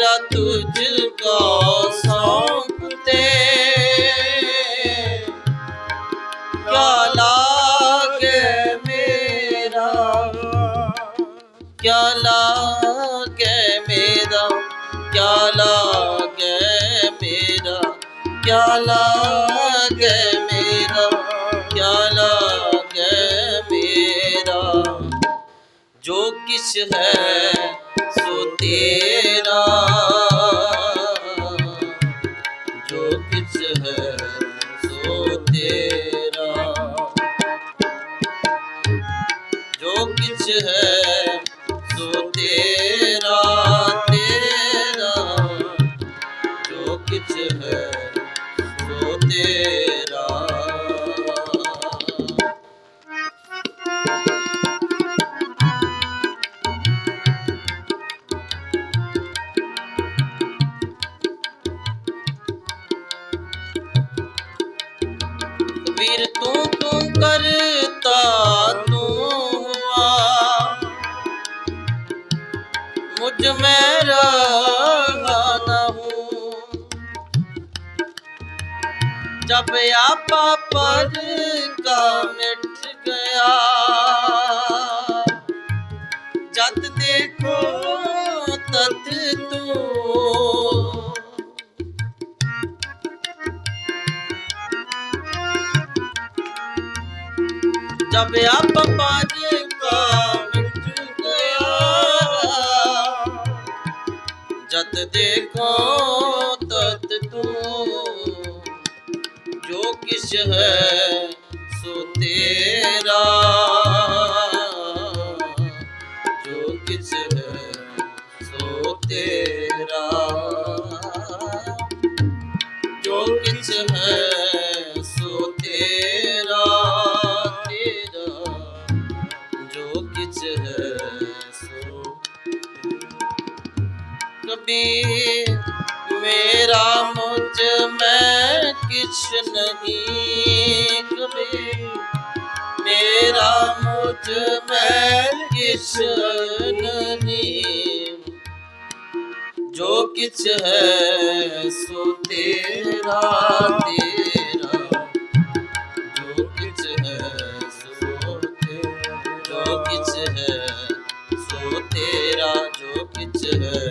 ਮੇਰਾ ਤੁਝ ਕੋ ਸੌਂਪ ਤੇ। ਕਿਆ ਲਾਗੇ ਮੇਰਾ? ਕਿਆ ਲਾਗੇ ਮੇਰਾ? ਕਿਆ ਲਾਗੇ ਮੇਰਾ? ਕਿਆ ਲਾਗੇ ਮੇਰਾ? ਕਿਆ ਲਾਗੇ ਮੇਰਾ? ਜੋ ਕਿਸ਼ ਹੈ ਸੋ ਤੇਰਾ। ਹੈ ਸੋ ਤੇਰਾ ਵੀਰ ਤੂੰ ਤੂੰ ਕਰਤਾ ਤੂੰ ਹੁਆ ਮੁਝ ਮੇਰਾ जब आपा पर का मिट गया जब देखो तत तू जब आप पाज का मिट गया जत देखो तत तू ਕਿਛ ਹੈ ਸੋ ਤੇਰਾ ਜੋ ਕਿਛ ਹੈ ਸੋ ਤੇਰਾ ਜੋ ਕਿਛ ਹੈ ਸੋ ਤੇਰਾ ਤੇਰਾ ਜੋ ਕਿਛ ਹੈ ਸੋ ਕਬੀਰ ਮੇਰਾ ਮੁਝ, ਮੈਂ ਕਿਛ ਨਹੀਂ ਕਬੀਰ ਮੇਰਾ ਮੁਝ, ਮੈਂ ਕਿਛ ਨਹੀਂ। ਜੋ ਕਿਛ ਹੈ, ਸੋ ਤੇਰਾ ਤੇਰਾ। ਜੋ ਕਿਛ ਹੈ, ਸੋ ਤੇਰਾ। ਜੋ ਕਿਛ ਹੈ, ਸੋ ਤੇਰਾ। ਜੋ ਕਿਛ ਹੈ